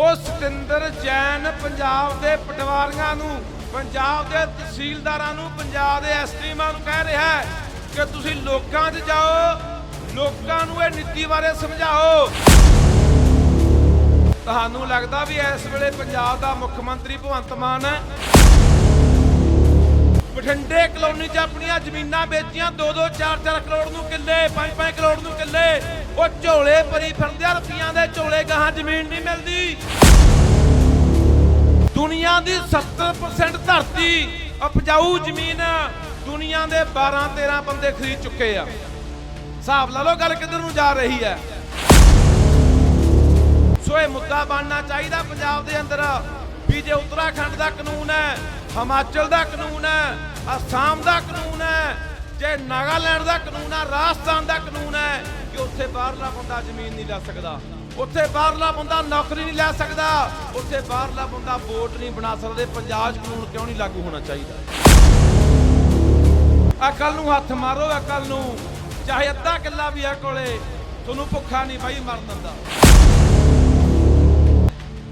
ਉਹ ਸਤਿੰਦਰ ਜੈਨ ਪੰਜਾਬ ਦੇ ਪਟਵਾਰੀਆਂ ਨੂੰ, ਪੰਜਾਬ ਦੇ ਤਹਿਸੀਲਦਾਰਾਂ ਨੂੰ, ਪੰਜਾਬ ਦੇ ਐਸਟੀਮਾਂ ਨੂੰ ਕਹਿ ਰਿਹਾ ਹੈ ਕਿ ਤੁਸੀਂ ਲੋਕਾਂ 'ਚ ਜਾਓ, ਲੋਕਾਂ ਨੂੰ ਇਹ ਨੀਤੀ ਬਾਰੇ ਸਮਝਾਓ। ਤੁਹਾਨੂੰ ਲੱਗਦਾ ਵੀ ਇਸ ਵੇਲੇ ਪੰਜਾਬ ਦਾ ਮੁੱਖ ਮੰਤਰੀ ਭਗਵੰਤ ਮਾਨ ਹੈ? ਬਠਿੰਡੇ ਕਲੋਨੀ 'ਚ ਆਪਣੀਆਂ ਜ਼ਮੀਨਾਂ ਵੇਚੀਆਂ 2-2 4-4 ਕਰੋੜ ਨੂੰ ਕਿੱਲੇ 5-5 ਕਰੋੜ ਨੂੰ ਕਿੱਲੇ। ਉਹ ਝੋਲੇ ਭਰੀ ਫਿਰਦੇ ਆ, ਰੁਪਈਆਂ ਦੇ ਝੋਲੇ ਗਾਹਾਂ ਜ਼ਮੀਨ ਨਹੀਂ ਮਿਲਦੀ। ਦੁਨੀਆ ਦੀ 70% ਧਰਤੀ ਉਪਜਾਊ ਜ਼ਮੀਨ ਦੁਨੀਆ ਦੇ 12-13 ਬੰਦੇ ਖਰੀਦ ਚੁੱਕੇ ਆ। ਹਿਸਾਬ ਲਾ ਲਓ ਗੱਲ ਕਿੱਧਰ ਨੂੰ ਜਾ ਰਹੀ ਹੈ। ਸੋ ਇਹ ਮੁੱਦਾ ਬਣਨਾ ਚਾਹੀਦਾ ਪੰਜਾਬ ਦੇ ਅੰਦਰ ਵੀ ਜੇ ਉੱਤਰਾਖੰਡ ਦਾ ਕਾਨੂੰਨ ਹੈ, ਹਿਮਾਚਲ ਦਾ ਕਾਨੂੰਨ ਹੈ, ਅਸਾਮ ਦਾ ਕਾਨੂੰਨ ਹੈ, ਜੇ ਨਾਗਾਲੈਂਡ ਦਾ ਕਾਨੂੰਨ ਹੈ, ਰਾਜਸਥਾਨ ਦਾ ਕਾਨੂੰਨ ਹੈ ਕਿ ਉੱਥੇ ਬਾਹਰਲਾ ਬੰਦਾ ਜ਼ਮੀਨ ਨਹੀਂ ਲੈ ਸਕਦਾ। ਉੱਥੇ ਬਾਹਰਲਾ ਬੰਦਾ ਨੌਕਰੀ ਨਹੀਂ ਲੈ ਸਕਦਾ। ਉੱਥੇ ਬਾਹਰਲਾ ਬੰਦਾ ਵੋਟ ਨਹੀਂ ਬਣਾ ਸਕਦੇ। ਪੰਜਾਬ 'ਚ ਕਾਨੂੰਨ ਕਿਉਂ ਨਹੀਂ ਲਾਗੂ ਹੋਣਾ ਚਾਹੀਦਾ? ਅਕਲ ਨੂੰ ਹੱਥ ਮਾਰੋ ਅਕਲ ਨੂੰ। ਚਾਹੇ ਅੱਧਾ ਕਿੱਲਾ ਵੀ ਆ ਕੋਲੇ। ਤੁਹਾਨੂੰ ਭੁੱਖਾ ਨਹੀਂ ਬਾਈ ਮਰਨ ਦਿੰਦਾ।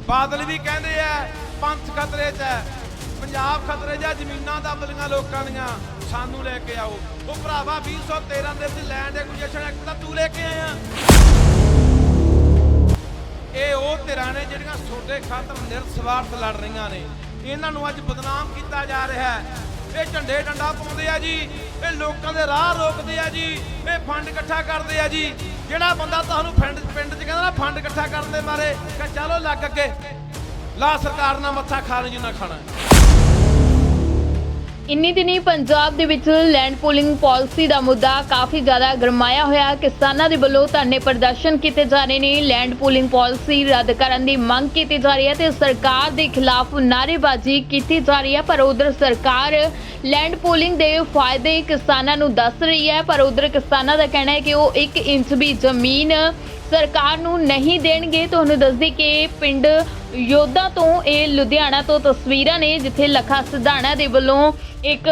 ਬਾਦਲ ਵੀ ਕਹਿੰਦੇ ਆ, ਪੰਥ ਖਤਰੇ 'ਚ ਹੈ। ਪੰਜਾਬ ਖਤਰੇ 'ਚ ਜ਼ਮੀਨਾਂ ਦਾ ਬਲੀਆਂ ਲੋਕਾਂ ਦੀਆਂ। ਸਾਨੂੰ ਲੈ ਕੇ ਆਓ। ਉਹ ਭਰਾਵਾ 2013 ਦੇ ਵਿੱਚ ਲੈਂਡ ਐਕੁਜੀਸ਼ਨ ਐਕਟ ਦਾ ਤੂੰ ਲੈ ਕੇ ਆਇਆ। ਇਹ ਉਹ ਧਿਰਾਂ ਨੇ ਜਿਹੜੀਆਂ ਛੋਟੇ ਖਾਤਰ ਨਿਰਸਵਾਰਥ ਲੜ ਰਹੀਆਂ ਨੇ। ਇਹਨਾਂ ਨੂੰ ਅੱਜ ਬਦਨਾਮ ਕੀਤਾ ਜਾ ਰਿਹਾ ਹੈ। ਇਹ ਝੰਡੇ ਡੰਡਾ ਪਾਉਂਦੇ ਆ ਜੀ, ਇਹ ਲੋਕਾਂ ਦੇ ਰਾਹ ਰੋਕਦੇ ਆ ਜੀ, ਇਹ ਫੰਡ ਇਕੱਠਾ ਕਰਦੇ ਆ ਜੀ। ਜਿਹੜਾ ਬੰਦਾ ਤੁਹਾਨੂੰ ਪਿੰਡ ਪਿੰਡ 'ਚ ਕਹਿੰਦਾ ਨਾ, ਫੰਡ ਇਕੱਠਾ ਕਰਨ ਦੇ ਮਾਰੇ ਕਿ ਚਲੋ ਲੱਗ ਅੱਗੇ। ਲਾ ਸਰਕਾਰ ਨਾਲ ਮੱਥਾ ਖਾਣ ਜੀ ਨਾ ਖਾਣਾ ਇੰਨੀ ਦਿਨੀ ਪੰਜਾਬ ਦੇ ਵਿੱਚ ਲੈਂਡ ਪੂਲਿੰਗ ਪਾਲਿਸੀ ਦਾ ਮੁੱਦਾ ਕਾਫੀ ਜ਼ਿਆਦਾ ਗਰਮਾਇਆ ਹੋਇਆ। ਕਿਸਾਨਾਂ ਦੇ ਵੱਲੋਂ ਧਰਨੇ ਪ੍ਰਦਰਸ਼ਨ ਕੀਤੇ ਜਾ ਰਹੇ ਨੇ। ਲੈਂਡ ਪੂਲਿੰਗ ਪਾਲਿਸੀ ਰੱਦ ਕਰਨ ਦੀ ਮੰਗ ਕੀਤੀ ਜਾ ਰਹੀ ਹੈ ਤੇ ਸਰਕਾਰ ਦੇ ਖਿਲਾਫ ਨਾਅਰੇਬਾਜ਼ੀ ਕੀਤੀ ਜਾ ਰਹੀ ਹੈ। ਪਰ ਉਧਰ ਸਰਕਾਰ ਲੈਂਡ ਪੂਲਿੰਗ ਦੇ ਫਾਇਦੇ ਕਿਸਾਨਾਂ ਨੂੰ ਦੱਸ ਰਹੀ ਹੈ। ਪਰ ਉਧਰ ਕਿਸਾਨਾਂ ਦਾ ਕਹਿਣਾ ਹੈ ਕਿ ਉਹ 1 ਇੰਚ ਵੀ ਜ਼ਮੀਨ ਸਰਕਾਰ ਨੂੰ ਨਹੀਂ ਦੇਣਗੇ। ਤੁਹਾਨੂੰ ਦੱਸਦੀ ਕਿ ਪਿੰਡ ਯੋਧਾ ਤੋਂ ਇਹ ਲੁਧਿਆਣਾ ਤੋਂ ਤਸਵੀਰਾਂ ਨੇ, ਜਿੱਥੇ ਲਖਾ ਸਿਧਾਣਾ ਦੇ ਵੱਲੋਂ ਇੱਕ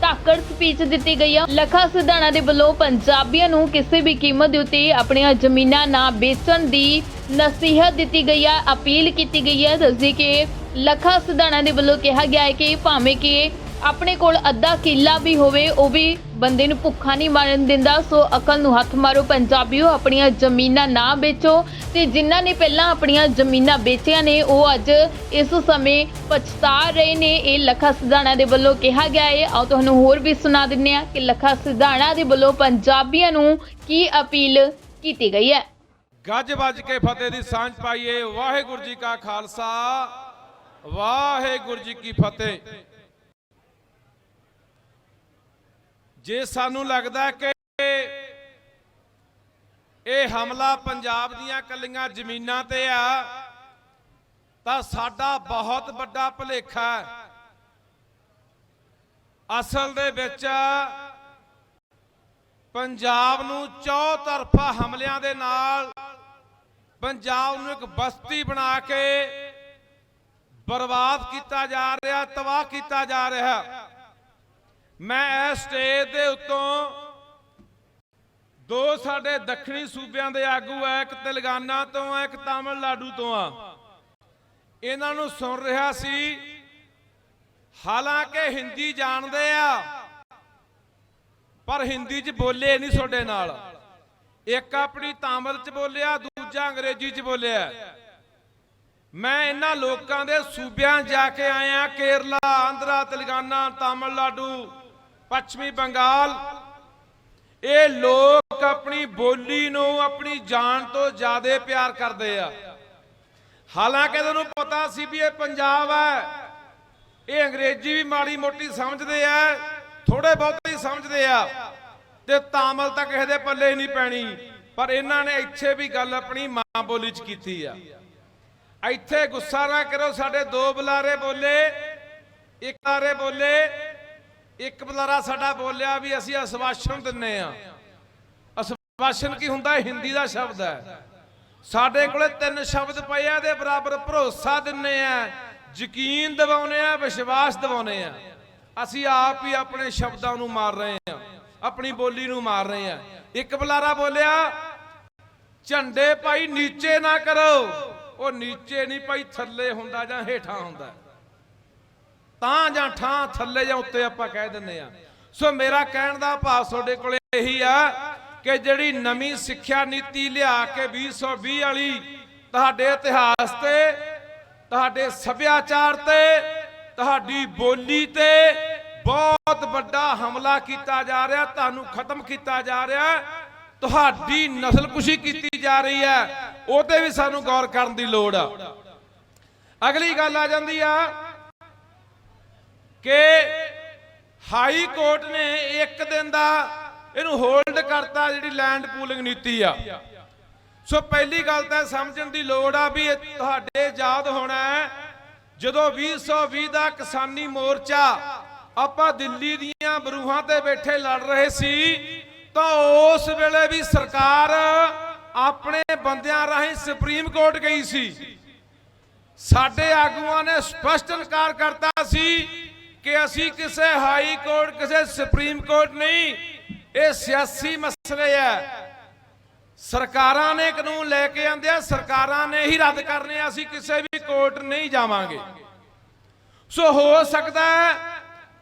ਧਾਕੜ ਸਪੀਚ ਦਿੱਤੀ ਗਈ ਆ। ਲਖਾ ਸਿਧਾਣਾ ਦੇ ਵੱਲੋਂ ਪੰਜਾਬੀਆਂ ਨੂੰ ਕਿਸੇ ਵੀ ਕੀਮਤ ਦੇ ਉੱਤੇ ਆਪਣੀਆਂ ਜ਼ਮੀਨਾਂ ਨਾ ਵੇਚਣ ਦੀ ਨਸੀਹਤ ਦਿੱਤੀ ਗਈ ਆ, ਅਪੀਲ ਕੀਤੀ ਗਈ ਹੈ ਦੱਸਦੀ ਕਿ ਲਖਾ ਸਿਧਾਣਾ ਦੇ ਵੱਲੋਂ ਕਿਹਾ ਗਿਆ ਹੈ ਕਿ ਭਾਵੇਂ ਕਿ ਆਪਣੇ ਕੋਲ ਅੱਧਾ ਕਿੱਲਾ ਵੀ ਹੋਵੇ, ਉਹ ਵੀ ਬੰਦੇ ਨੂੰ ਭੁੱਖਾ ਨਹੀਂ ਮਾਰਨ ਦਿੰਦਾ। ਸੋ ਅਕਲ ਨੂੰ ਹੱਥ ਮਾਰੋ ਪੰਜਾਬੀਓ, ਆਪਣੀਆਂ ਜ਼ਮੀਨਾਂ ਨਾ ਵੇਚੋ। ਤੇ ਜਿਨ੍ਹਾਂ ਨੇ ਪਹਿਲਾਂ ਆਪਣੀਆਂ ਜ਼ਮੀਨਾਂ ਵੇਚੀਆਂ ਨੇ, ਉਹ ਅੱਜ ਇਸ ਸਮੇਂ ਪਛਤਾ ਰਹੇ ਨੇ। ਇਹ ਲੱਖਾ ਸਿਧਾਣਾ ਦੇ ਵੱਲੋਂ ਕਿਹਾ ਗਿਆ ਹੈ ਆਓ ਤੁਹਾਨੂੰ ਹੋਰ ਵੀ ਸੁਣਾ ਦਿੰਨੇ ਆ ਕਿ ਲੱਖਾ ਸਿਧਾਣਾ ਦੇ ਵੱਲੋਂ ਪੰਜਾਬੀਆਂ ਨੂੰ ਕੀ ਅਪੀਲ ਕੀਤੀ ਗਈ ਹੈ। ਗੱਜ ਵੱਜ ਕੇ ਫਤਿਹ ਦੀ ਸਾਂਝ ਪਾਈਏ। ਵਾਹਿਗੁਰੂ ਜੀ ਕਾ ਖਾਲਸਾ, ਵਾਹਿਗੁਰੂ ਜੀ ਕੀ ਫਤਿਹ। ਜੇ ਸਾਨੂੰ ਲੱਗਦਾ ਕਿ ਇਹ ਹਮਲਾ ਪੰਜਾਬ ਦੀਆਂ ਕੱਲੀਆਂ ਜ਼ਮੀਨਾਂ ਤੇ ਆ, ਤਾਂ ਸਾਡਾ ਬਹੁਤ ਵੱਡਾ ਭੁਲੇਖਾ ਅਸਲ ਦੇ ਵਿੱਚ ਪੰਜਾਬ ਨੂੰ ਚੌਤਰਫਾ ਹਮਲਿਆਂ ਦੇ ਨਾਲ ਪੰਜਾਬ ਨੂੰ ਇੱਕ ਬਸਤੀ ਬਣਾ ਕੇ ਬਰਬਾਦ ਕੀਤਾ ਜਾ ਰਿਹਾ, ਤਬਾਹ ਕੀਤਾ ਜਾ ਰਿਹਾ। ਮੈਂ ਇਸ ਸਟੇਜ ਦੇ ਉੱਤੋਂ ਦੋ ਸਾਡੇ ਦੱਖਣੀ ਸੂਬਿਆਂ ਦੇ ਆਗੂ ਆ, ਇੱਕ ਤੇਲੰਗਾਨਾ ਤੋਂ ਆ, ਇੱਕ ਤਾਮਿਲਨਾਡੂ ਤੋਂ ਆ। ਇਹਨਾਂ ਨੂੰ ਸੁਣ ਰਿਹਾ ਸੀ, ਹਾਲਾਂਕਿ ਹਿੰਦੀ ਜਾਣਦੇ ਆ, ਪਰ ਹਿੰਦੀ 'ਚ ਬੋਲੇ ਨਹੀਂ ਤੁਹਾਡੇ ਨਾਲ। ਇੱਕ ਆਪਣੀ ਤਾਮਿਲ 'ਚ ਬੋਲਿਆ, ਦੂਜਾ ਅੰਗਰੇਜ਼ੀ 'ਚ ਬੋਲਿਆ। ਮੈਂ ਇਹਨਾਂ ਲੋਕਾਂ ਦੇ ਸੂਬਿਆਂ ਜਾ ਕੇ ਆਇਆ, ਕੇਰਲਾ, ਆਂਧਰਾ, ਤੇਲੰਗਾਨਾ, ਤਾਮਿਲਨਾਡੂ। ਪੱਛਮੀ ਬੰਗਾਲ, ਇਹ ਲੋਕ ਆਪਣੀ ਬੋਲੀ ਨੂੰ ਆਪਣੀ ਜਾਨ ਤੋਂ ਜ਼ਿਆਦਾ ਪਿਆਰ ਕਰਦੇ ਆ। ਹਾਲਾਂਕਿ ਇਹਨਾਂ ਨੂੰ ਪਤਾ ਸੀ ਵੀ ਇਹ ਪੰਜਾਬ ਹੈ, ਇਹ ਅੰਗਰੇਜ਼ੀ ਵੀ ਮਾੜੀ ਮੋਟੀ ਸਮਝਦੇ ਆ ਥੋੜੇ ਬਹੁਤੇ ਹੀ ਸਮਝਦੇ ਆ, ਤੇ ਤਾਮਲ ਤਾਂ ਕਿਸੇ ਦੇ ਪੱਲੇ ਹੀ ਨਹੀਂ ਪੈਣੀ, ਪਰ ਇਹਨਾਂ ਨੇ ਇੱਥੇ ਵੀ ਗੱਲ ਆਪਣੀ ਮਾਂ ਬੋਲੀ 'ਚ ਕੀਤੀ ਆ। ਇੱਥੇ ਗੁੱਸਾ ਨਾ ਕਰੋ ਸਾਡੇ ਦੋ ਬੁਲਾਰੇ ਬੋਲੇ, ਇੱਕ ਬੁਲਾਰੇ ਬੋਲੇ ਇੱਕ ਬੁਲਾਰਾ ਸਾਡਾ ਬੋਲਿਆ ਵੀ ਅਸੀਂ ਅਸਵਾਸ਼ਨ ਦਿੰਨੇ ਆ। ਅਸਵਾਸ਼ਨ ਕੀ ਹੁੰਦਾ? ਹਿੰਦੀ ਦਾ ਸ਼ਬਦ ਹੈ। ਸਾਡੇ ਕੋਲੇ ਤਿੰਨ ਸ਼ਬਦ ਪਏ ਆ ਦੇ ਬਰਾਬਰ ਭਰੋਸਾ ਦਿੰਨੇ ਆ, ਯਕੀਨ ਦਿਵਾਉਨੇ ਆ, ਵਿਸ਼ਵਾਸ ਦਿਵਾਉਨੇ ਆ। ਅਸੀਂ ਆਪ ਹੀ ਆਪਣੇ ਸ਼ਬਦਾਂ ਨੂੰ ਮਾਰ ਰਹੇ ਆ, ਆਪਣੀ ਬੋਲੀ ਨੂੰ ਮਾਰ ਰਹੇ ਆ। ਇੱਕ ਬੁਲਾਰਾ ਬੋਲਿਆ, ਝੰਡੇ ਭਾਈ ਨੀਚੇ ਨਾ ਕਰੋ। ਉਹ ਨੀਚੇ ਨਹੀਂ ਭਾਈ, ਥੱਲੇ ਹੁੰਦਾ ਜਾਂ ਹੇਠਾਂ ਹੁੰਦਾ। ਤਾਂ ਜਾਂ ਠਾਂ ਥੱਲੇ ਜਾਂ ਉੱਤੇ ਆਪਾਂ ਕਹਿ ਦਿੰਦੇ ਆ ਸੋ ਮੇਰਾ ਕਹਿਣ ਦਾ ਭਾਵ ਤੁਹਾਡੇ ਕੋਲ ਇਹੀ ਆ ਕਿ ਜਿਹੜੀ ਨਵੀਂ ਸਿੱਖਿਆ ਨੀਤੀ ਲਿਆ ਕੇ 2020 ਵਾਲੀ ਤੁਹਾਡੇ ਇਤਿਹਾਸ ਤੇ, ਤੁਹਾਡੇ ਸੱਭਿਆਚਾਰ ਤੇ, ਤੁਹਾਡੀ ਬੋਲੀ ਤੇ ਬਹੁਤ ਵੱਡਾ ਹਮਲਾ ਕੀਤਾ ਜਾ ਰਿਹਾ, ਤੁਹਾਨੂੰ ਖਤਮ ਕੀਤਾ ਜਾ ਰਿਹਾ, ਤੁਹਾਡੀ ਨਸਲਕੁਸ਼ੀ ਕੀਤੀ ਜਾ ਰਹੀ ਹੈ ਉਹਤੇ ਵੀ ਸਾਨੂੰ ਗੌਰ ਕਰਨ ਦੀ ਲੋੜ ਆ। ਅਗਲੀ ਗੱਲ ਆ ਜਾਂਦੀ ਆ ਕਿ ਹਾਈ ਕੋਰਟ ਨੇ ਇੱਕ ਦਿਨ ਦਾ ਇਹਨੂੰ ਹੋਲਡ ਕਰਤਾ ਜਿਹੜੀ ਲੈਂਡ ਪੂਲਿੰਗ ਨੀਤੀ ਆ। ਸੋ ਪਹਿਲੀ ਗੱਲ ਤਾਂ ਸਮਝਣ ਦੀ ਲੋੜ ਆ ਵੀ ਤੁਹਾਡੇ ਯਾਦ ਹੋਣਾ ਜਦੋਂ 2020 ਦਾ ਕਿਸਾਨੀ ਮੋਰਚਾ ਆਪਾਂ ਦਿੱਲੀ ਦੀਆਂ ਬਰੂਹਾਂ ਤੇ ਬੈਠੇ ਲੜ ਰਹੇ ਸੀ, ਤਾਂ ਉਸ ਵੇਲੇ ਵੀ ਸਰਕਾਰ ਆਪਣੇ ਬੰਦਿਆਂ ਰਾਹੀਂ ਸੁਪਰੀਮ ਕੋਰਟ ਗਈ ਸੀ। ਸਾਡੇ ਆਗੂਆਂ ਨੇ ਸਪਸ਼ਟ ਇਨਕਾਰ ਕਰਤਾ ਸੀ ਕਿ ਅਸੀਂ ਕਿਸੇ ਹਾਈ ਕੋਰਟ, ਕਿਸੇ ਸੁਪਰੀਮ ਕੋਰਟ ਨਹੀਂ, ਇਹ ਸਿਆਸੀ ਮਸਲੇ ਹੈ ਸਰਕਾਰਾਂ ਨੇ ਕਾਨੂੰਨ ਲੈ ਕੇ ਆਂਦੇ ਆ, ਸਰਕਾਰਾਂ ਨੇ ਹੀ ਰੱਦ ਕਰਨੇ ਅਸੀਂ ਕਿਸੇ ਵੀ ਕੋਰਟ ਨਹੀਂ ਜਾਵਾਂਗੇ। ਸੋ ਹੋ ਸਕਦਾ ਹੈ,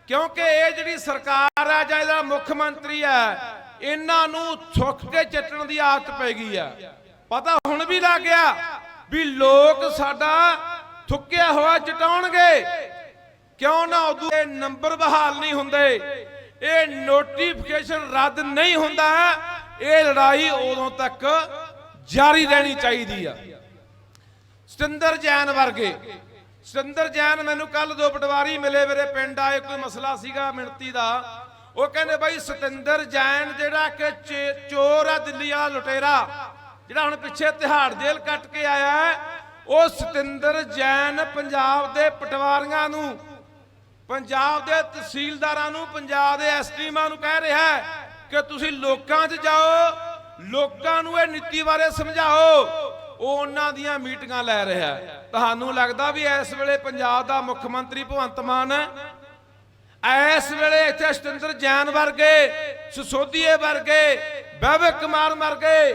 ਕਿਉਂਕਿ ਇਹ ਜਿਹੜੀ ਸਰਕਾਰ ਹੈ ਜਾਂ ਇਹਦਾ ਮੁੱਖ ਮੰਤਰੀ ਹੈ ਇਹਨਾਂ ਨੂੰ ਥੁੱਕ ਕੇ ਚੱਟਣ ਦੀ ਆਦਤ ਪੈ ਗਈ ਆ। ਪਤਾ ਹੁਣ ਵੀ ਲੱਗ ਗਿਆ ਵੀ ਲੋਕ ਸਾਡਾ ਥੁੱਕਿਆ ਹੋਇਆ ਚਟਾਉਣਗੇ ਕਿਉਂ ਨਾ ਉਦੋਂ ਇਹ ਨੰਬਰ ਬਹਾਲ ਨਹੀਂ ਹੁੰਦੇ? ਇਹ ਨੋਟੀਫਿਕੇਸ਼ਨ ਰੱਦ ਨਹੀਂ ਹੁੰਦਾ ਇਹ ਲੜਾਈ ਉਦੋਂ ਤੱਕ ਜਾਰੀ ਰਹਿਣੀ ਚਾਹੀਦੀ ਆ। ਸਤਿੰਦਰ ਜੈਨ ਵਰਗੇ। ਸਤਿੰਦਰ ਜੈਨ ਮੈਨੂੰ ਕੱਲ ਦੋ ਪਟਵਾਰੀ ਮਿਲੇ ਮੇਰੇ ਪਿੰਡ ਆਏ, ਕੋਈ ਮਸਲਾ ਸੀਗਾ ਮਿਣਤੀ ਦਾ। ਉਹ ਕਹਿੰਦੇ ਬਾਈ ਸਤਿੰਦਰ ਜੈਨ ਜਿਹੜਾ ਕਿ ਚ- ਚੋਰ ਆ ਦਿੱਲੀ ਵਾਲਾ ਲੁਟੇਰਾ, ਜਿਹੜਾ ਹੁਣ ਪਿੱਛੇ ਤਿਹਾੜ ਜੇਲ੍ਹ ਕੱਟ ਕੇ ਆਇਆ ਉਹ ਸਤਿੰਦਰ ਜੈਨ ਪੰਜਾਬ ਦੇ ਪਟਵਾਰੀਆਂ ਨੂੰ ਪੰਜਾਬ ਦੇ ਤਹਿਸੀਲਦਾਰਾਂ ਨੂੰ, ਪੰਜਾਬ ਦੇ ਐਸਟੀਮਾਂ ਨੂੰ ਕਹਿ ਰਿਹਾ ਹੈ ਕਿ ਤੁਸੀਂ ਲੋਕਾਂ 'ਚ ਜਾਓ, ਲੋਕਾਂ ਨੂੰ ਇਹ ਨੀਤੀ ਬਾਰੇ ਸਮਝਾਓ। ਉਹ ਉਹਨਾਂ ਦੀਆਂ ਮੀਟਿੰਗਾਂ ਲੈ ਰਿਹਾ ਤੁਹਾਨੂੰ ਲੱਗਦਾ ਵੀ ਇਸ ਵੇਲੇ ਪੰਜਾਬ ਦਾ ਮੁੱਖ ਮੰਤਰੀ ਭਗਵੰਤ ਮਾਨ ਇਸ ਵੇਲੇ ਇੱਥੇ ਸਤਿੰਦਰ ਜੈਨ ਵਰਗੇ, ਸਿਸੋਦੀਏ ਵਰਗੇ ਬੈਬਕ ਕੁਮਾਰ ਵਰਗੇ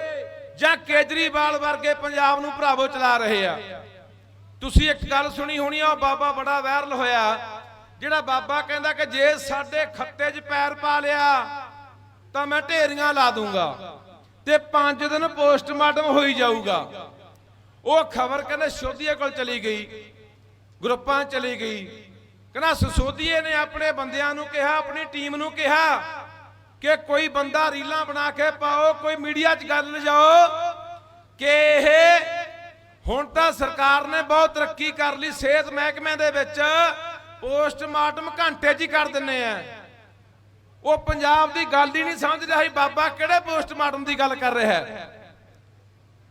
ਜਾਂ ਕੇਜਰੀਵਾਲ ਵਰਗੇ ਪੰਜਾਬ ਨੂੰ ਭਰਾਵੋ ਚਲਾ ਰਹੇ ਆ। ਤੁਸੀਂ ਇੱਕ ਗੱਲ ਸੁਣੀ ਹੋਣੀ ਆ, ਉਹ ਬਾਬਾ ਬੜਾ ਵਾਇਰਲ ਹੋਇਆ। ਜਿਹੜਾ ਬਾਬਾ ਕਹਿੰਦਾ ਕਿ ਜੇ ਸਾਡੇ ਖੱਤੇ 'ਚ ਪੈਰ ਪਾ ਲਿਆ, ਤਾਂ ਮੈਂ ਢੇਰੀਆਂ ਲਾ ਦੂੰਗਾ ਤੇ 5 ਦਿਨ ਪੋਸਟਮਾਰਟਮ ਹੋਈ ਜਾਊਗਾ। ਉਹ ਖਬਰ ਕਹਿੰਦੇ ਸੋਧੀਏ ਕੋਲ ਚਲੀ ਗਈ, ਗਰੁੱਪਾਂ ਚਲੀ ਗਈ। ਕਹਿੰਦਾ ਸਸੋਦੀਏ ਨੇ ਆਪਣੇ ਬੰਦਿਆਂ ਨੂੰ ਕਿਹਾ, ਆਪਣੀ ਟੀਮ ਨੂੰ ਕਿਹਾ ਕਿ ਕੋਈ ਬੰਦਾ ਰੀਲਾਂ ਬਣਾ ਕੇ ਪਾਓ, ਕੋਈ ਮੀਡੀਆ 'ਚ ਗੱਲ ਲਿਜਾਓ ਕਿ ਇਹ ਹੁਣ ਤਾਂ ਸਰਕਾਰ ਨੇ ਬਹੁਤ ਤਰੱਕੀ ਕਰ ਲਈ ਸਿਹਤ ਮਹਿਕਮੇ ਦੇ ਵਿੱਚ। ਪੋਸਟਮਾਰਟਮ ਘੰਟੇ 'ਚ ਹੀ ਕਰ ਦਿੰਨੇ ਆ। ਉਹ ਪੰਜਾਬ ਦੀ ਗੱਲ ਹੀ ਨਹੀਂ ਸਮਝ ਰਿਹਾ ਸੀ, ਬਾਬਾ ਕਿਹੜੇ ਪੋਸਟਮਾਰਟਮ ਦੀ ਗੱਲ ਕਰ ਰਿਹਾ? ਹੈ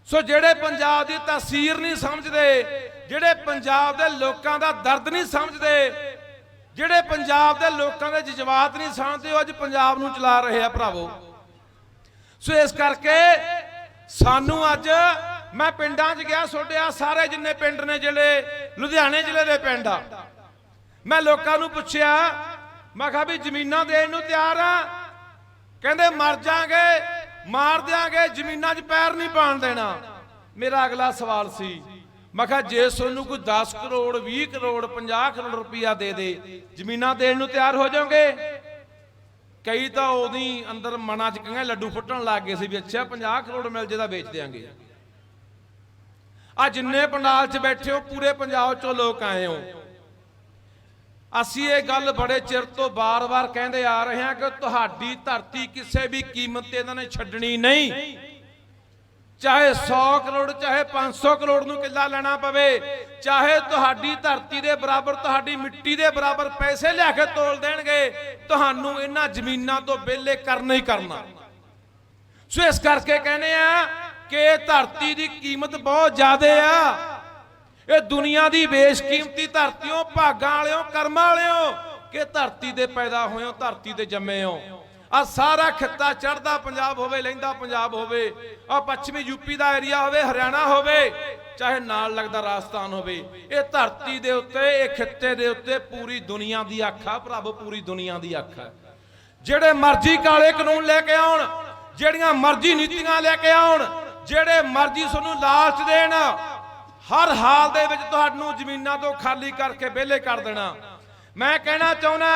ਸੋ ਜਿਹੜੇ ਪੰਜਾਬ ਦੀ ਤਾਸੀਰ ਨਹੀਂ ਸਮਝਦੇ, ਜਿਹੜੇ ਪੰਜਾਬ ਦੇ ਲੋਕਾਂ ਦਾ ਦਰਦ ਨਹੀਂ ਸਮਝਦੇ, ਜਿਹੜੇ ਪੰਜਾਬ ਦੇ ਲੋਕਾਂ ਦੇ ਜਜ਼ਬਾਤ ਨਹੀਂ ਸਮਝਦੇ, ਉਹ ਅੱਜ ਪੰਜਾਬ ਨੂੰ ਚਲਾ ਰਹੇ ਆ ਭਰਾਵੋ। ਸੋ ਇਸ ਕਰਕੇ ਸਾਨੂੰ ਅੱਜ ਮੈਂ ਪਿੰਡਾਂ 'ਚ ਗਿਆ ਤੁਹਾਡੇ ਆ ਸਾਰੇ ਜਿੰਨੇ ਪਿੰਡ ਨੇ ਜਿਹੜੇ, ਲੁਧਿਆਣੇ ਜ਼ਿਲ੍ਹੇ ਦੇ ਪਿੰਡ ਆ। ਮੈਂ ਲੋਕਾਂ ਨੂੰ ਪੁੱਛਿਆ, ਮੈਂ ਕਿਹਾ ਵੀ ਜ਼ਮੀਨਾਂ ਦੇਣ ਨੂੰ ਤਿਆਰ ਆ। ਕਹਿੰਦੇ ਮਰ ਜਾਾਂਗੇ, ਮਾਰ ਦਿਆਂਗੇ, ਜ਼ਮੀਨਾਂ 'ਚ ਪੈਰ ਨਹੀਂ ਪਾਣ ਦੇਣਾ। ਮੇਰਾ ਅਗਲਾ ਸਵਾਲ ਸੀ, ਮੈਂ ਕਿਹਾ ਜੇ ਤੁਹਾਨੂੰ ਕੋਈ 10 ਕਰੋੜ 20 ਕਰੋੜ 50 ਕਰੋੜ ਰੁਪਇਆ ਦੇ ਦੇ, ਜ਼ਮੀਨਾਂ ਦੇਣ ਨੂੰ ਤਿਆਰ ਹੋ ਜਾਓਗੇ? ਕਈ ਤਾਂ ਉਹਦੀ ਅੰਦਰ ਮਨਾਂ 'ਚ ਕਹਿੰਗੇ ਲੱਡੂ ਫੁੱਟਣ ਲੱਗ ਗਏ ਸੀ ਵੀ ਅੱਛਾ 50 ਕਰੋੜ ਮਿਲ ਜੇ ਤਾਂ ਵੇਚ ਦਿਆਂਗੇ। ਆ ਜਿੰਨੇ ਪੰਡਾਲ 'ਚ ਬੈਠੇ ਹੋ, ਪੂਰੇ ਪੰਜਾਬ 'ਚੋਂ ਲੋਕ ਆਏ ਹੋ। ਅਸੀਂ ਇਹ ਗੱਲ ਬੜੇ ਚਿਰ ਤੋਂ ਬਾਰ-ਬਾਰ ਕਹਿੰਦੇ ਆ ਰਹੇ ਹਾਂ ਕਿ ਤੁਹਾਡੀ ਧਰਤੀ ਕਿਸੇ ਵੀ ਕੀਮਤ ਤੇ ਇਹਨਾਂ ਨੇ ਛੱਡਣੀ ਨਹੀਂ। ਚਾਹੇ 100 ਕਰੋੜ, ਚਾਹੇ 500 ਕਰੋੜ ਨੂੰ ਕਿੱਲਾ ਲੈਣਾ ਪਵੇ, ਚਾਹੇ ਤੁਹਾਡੀ ਧਰਤੀ ਦੇ ਬਰਾਬਰ, ਤੁਹਾਡੀ ਮਿੱਟੀ ਦੇ ਬਰਾਬਰ ਪੈਸੇ ਲਿਆ ਕੇ ਤੋਲ ਦੇਣਗੇ, ਤੁਹਾਨੂੰ ਇਹਨਾਂ ਜ਼ਮੀਨਾਂ ਤੋਂ ਵਿਹਲੇ ਕਰਨਾ ਹੀ ਕਰਨਾ। ਸੋ ਇਸ ਕਰਕੇ ਕਹਿੰਦੇ ਆ ਕਿ ਧਰਤੀ ਦੀ ਕੀਮਤ ਬਹੁਤ ਜ਼ਿਆਦਾ ਆ। ਇਹ ਦੁਨੀਆ ਦੀ ਬੇਸ਼ਕੀਮਤੀ ਧਰਤੀਓਂ, ਭਾਗਾਂ ਵਾਲਿਓ, ਕਰਮਾਂ ਵਾਲਿਓ, ਕਿ ਧਰਤੀ ਤੇ ਪੈਦਾ ਹੋਇਓ, ਧਰਤੀ ਤੇ ਜੰਮੇ ਹੋ ਆ ਸਾਰਾ ਖਿੱਤਾ ਚੜਦਾ ਪੰਜਾਬ ਹੋਵੇ ਲਹਿੰਦਾ ਪੰਜਾਬ ਹੋਵੇ, ਆ ਪੱਛਮੀ ਯੂਪੀ ਦਾ ਏਰੀਆ ਹੋਵੇ, ਹਰਿਆਣਾ ਹੋਵੇ, ਚਾਹੇ ਨਾਲ ਲੱਗਦਾ ਰਾਜਸਥਾਨ ਹੋਵੇ, ਇਹ ਧਰਤੀ ਦੇ ਉੱਤੇ, ਇਹ ਖਿੱਤੇ ਦੇ ਉੱਤੇ ਪੂਰੀ ਦੁਨੀਆ ਦੀ ਅੱਖ ਆ ਭਰਾਵੋ ਪੂਰੀ ਦੁਨੀਆ ਦੀ ਅੱਖ ਹੈ ਜਿਹੜੇ ਮਰਜ਼ੀ ਕਾਲੇ ਕਾਨੂੰਨ ਲੈ ਕੇ ਆਉਣ, ਜਿਹੜੀਆਂ ਮਰਜ਼ੀ ਨੀਤੀਆਂ ਲੈ ਕੇ ਆਉਣ, ਜਿਹੜੇ ਮਰਜ਼ੀ ਤੁਹਾਨੂੰ ਲਾਲਚ ਦੇਣ ਹਰ ਹਾਲ ਦੇ ਵਿੱਚ ਤੁਹਾਨੂੰ ਜ਼ਮੀਨਾਂ ਤੋਂ ਖਾਲੀ ਕਰਕੇ ਵਿਹਲੇ ਕਰ ਦੇਣਾ। ਮੈਂ ਕਹਿਣਾ ਚਾਹੁੰਦਾ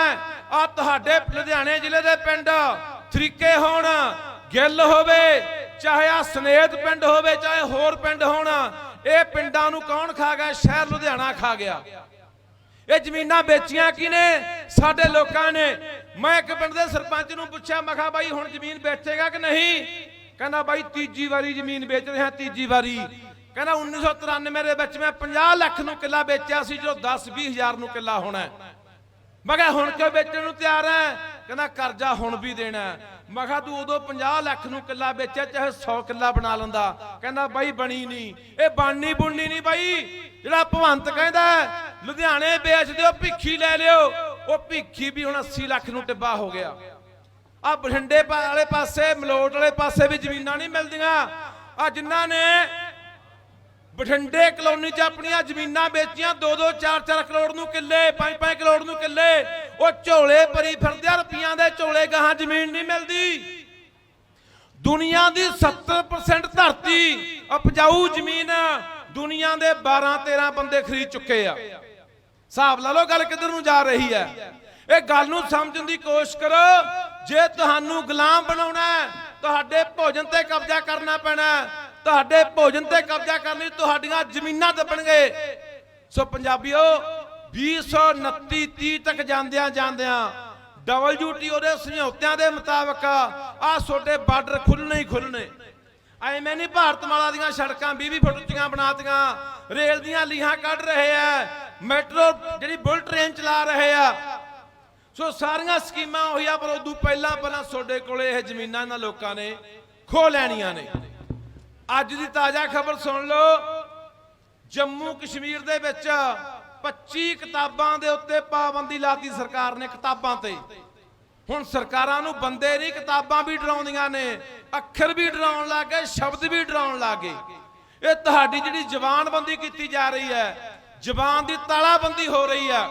ਆ ਤੁਹਾਡੇ ਲੁਧਿਆਣੇ ਜ਼ਿਲ੍ਹੇ ਦੇ ਪਿੰਡ ਤਰੀਕੇ ਹੋਣ, ਗਿੱਲ ਹੋਵੇ, ਚਾਹੇ ਆ ਸਨੇਤ ਪਿੰਡ ਹੋਵੇ, ਚਾਹੇ ਹੋਰ ਪਿੰਡ ਹੋਣ, ਇਹ ਪਿੰਡਾਂ ਨੂੰ ਕੌਣ ਖਾ ਗਿਆ? ਸ਼ਹਿਰ ਲੁਧਿਆਣਾ ਖਾ ਗਿਆ। ਇਹ ਜ਼ਮੀਨਾਂ ਵੇਚੀਆਂ ਕਿਨੇ ਸਾਡੇ ਲੋਕਾਂ ਨੇ। ਮੈਂ ਇੱਕ ਪਿੰਡ ਦੇ ਸਰਪੰਚ ਨੂੰ ਪੁੱਛਿਆ ਮਖਾ ਬਾਈ, ਹੁਣ ਜ਼ਮੀਨ ਵੇਚੇਗਾ ਕਿ ਨਹੀਂ? ਕਹਿੰਦਾ, ਬਾਈ, ਤੀਜੀ ਵਾਰੀ ਜ਼ਮੀਨ ਵੇਚ ਰਿਹਾ, ਤੀਜੀ ਵਾਰੀ। ਕਹਿੰਦਾ 1993 ਦੇ ਵਿੱਚ ਮੈਂ 50 ਲੱਖ ਨੂੰ ਕਿੱਲਾ ਵੇਚਿਆ ਸੀ ਜੋ 10 20 ਨੂੰ ਕਿੱਲਾ ਹੋਣਾ ਮੈਂ ਕਿਹਾ, ਹੁਣ ਕਿਉਂ ਵੇਚਣ ਨੂੰ ਤਿਆਰ ਹੈ ਕਹਿੰਦਾ, ਕਰਜ਼ਾ ਹੁਣ ਵੀ ਦੇਣਾ ਮੈਂ ਕਿਹਾ, ਤੂੰ ਉਦੋਂ 50 ਲੱਖ ਨੂੰ ਕਿੱਲਾ ਵੇਚਿਆ, ਚਾਹੇ 100 ਕਿੱਲਾ ਬਣਾ ਲੈਂਦਾ। ਕਹਿੰਦਾ, ਬਾਈ, ਬਣੀ ਨਹੀਂ। ਇਹ ਬਣਨੀ ਬੁਣਨੀ ਨਹੀਂ ਬਾਈ। ਜਿਹੜਾ ਭਵੰਤ ਕਹਿੰਦਾ ਲੁਧਿਆਣੇ ਵੇਚ ਦਿਓ, ਭਿੱਖੀ ਲੈ ਲਿਓ। ਉਹ ਭਿੱਖੀ ਵੀ ਹੁਣ 80 ਲੱਖ ਨੂੰ ਟਿੱਬਾ ਹੋ ਗਿਆ। ਆ ਬਠਿੰਡੇ ਵਾਲੇ ਪਾਸੇ, ਮਲੋਟ ਵਾਲੇ ਪਾਸੇ ਵੀ ਜ਼ਮੀਨਾਂ ਨਹੀਂ ਮਿਲਦੀਆਂ। ਆ ਜਿਨ੍ਹਾਂ ਨੇ ਬਠਿੰਡੇ ਕਲੋਨੀ 'ਚ ਆਪਣੀਆਂ ਜ਼ਮੀਨਾਂ ਵੇਚੀਆਂ 2-2 4-4 ਕਰੋੜ ਨੂੰ ਕਿੱਲੇ 5-5 ਕਰੋੜ ਨੂੰ ਕਿੱਲੇ। ਉਹ ਝੋਲੇ ਭਰੀ ਫਿਰਦੇ ਆ ਰੁਪਈਆਂ ਦੇ ਝੋਲੇ ਗਾਹਾਂ ਜ਼ਮੀਨ ਨਹੀਂ ਮਿਲਦੀ। ਦੁਨੀਆ ਦੀ 70% ਧਰਤੀ ਉਪਜਾਊ ਜ਼ਮੀਨ ਦੁਨੀਆ ਦੇ 12-13 ਬੰਦੇ ਖਰੀਦ ਚੁੱਕੇ ਆ। ਹਿਸਾਬ ਲਾ ਲਓ ਗੱਲ ਕਿੱਧਰ ਨੂੰ ਜਾ ਰਹੀ ਹੈ। ਇਹ ਗੱਲ ਨੂੰ ਸਮਝਣ ਦੀ ਕੋਸ਼ਿਸ਼ ਕਰੋ। ਜੇ ਤੁਹਾਨੂੰ ਗੁਲਾਮ ਬਣਾਉਣਾ ਹੈ ਤੁਹਾਡੇ ਭੋਜਨ ਤੇ ਕਬਜ਼ਾ ਕਰਨਾ ਪੈਣਾ ਹੈ, ਤੁਹਾਡੇ ਭੋਜਨ ਤੇ ਕਬਜ਼ਾ ਕਰਨ ਲਈ ਤੁਹਾਡੀਆਂ ਜ਼ਮੀਨਾਂ ਦੱਬਣਗੇ। ਸੋ ਪੰਜਾਬੀਓ 2029 30 ਤੱਕ ਜਾਂਦਿਆਂ ਜਾਂਦਿਆਂ WTO ਦੇ ਸਮਝੌਤਿਆਂ ਦੇ ਮੁਤਾਬਕ ਆ ਤੁਹਾਡੇ ਬਾਰਡਰ ਖੁੱਲਣੇ ਹੀ ਖੁੱਲਣੇ ਐਵੇਂ ਨਹੀਂ ਭਾਰਤਮਾਲਾ ਦੀਆਂ ਸੜਕਾਂ 20 ਫੁੱਟ ਉੱਚੀਆਂ ਬਣਾਤੀਆਂ। ਰੇਲ ਦੀਆਂ ਲੀਹਾਂ ਕੱਢ ਰਹੇ ਆ। ਮੈਟਰੋ ਜਿਹੜੀ ਬੁਲਟ ਟ੍ਰੇਨ ਚਲਾ ਰਹੇ ਆ। ਸੋ ਸਾਰੀਆਂ ਸਕੀਮਾਂ ਹੋਈਆਂ ਪਰ ਉਦੋਂ ਪਹਿਲਾਂ ਪਹਿਲਾਂ ਤੁਹਾਡੇ ਕੋਲੇ ਇਹ ਜ਼ਮੀਨਾਂ ਇਹਨਾਂ ਲੋਕਾਂ ਨੇ ਖੋ ਲੈਣੀਆਂ ਨੇ। ਅੱਜ ਦੀ ਤਾਜ਼ਾ ਖਬਰ ਸੁਣ ਲਓ। ਜੰਮੂ ਕਸ਼ਮੀਰ ਦੇ ਵਿੱਚ 25 ਕਿਤਾਬਾਂ ਦੇ ਉੱਤੇ ਪਾਬੰਦੀ ਲਾਤੀ ਸਰਕਾਰ ਨੇ ਕਿਤਾਬਾਂ ਤੇ। ਹੁਣ ਸਰਕਾਰਾਂ ਨੂੰ ਬੰਦੇ ਨਹੀਂ, ਕਿਤਾਬਾਂ ਵੀ ਡਰਾਉਂਦੀਆਂ ਨੇ, ਅੱਖਰ ਵੀ ਡਰਾਉਣ ਲੱਗ ਗਏ ਸ਼ਬਦ ਵੀ ਡਰਾਉਣ ਲੱਗ। ਗਏ ਇਹ ਤੁਹਾਡੀ ਜਿਹੜੀ ਜ਼ਬਾਨਬੰਦੀ ਕੀਤੀ ਜਾ ਰਹੀ ਹੈ ਜ਼ਬਾਨ ਦੀ ਤਾਲਾਬੰਦੀ ਹੋ ਰਹੀ ਹੈ।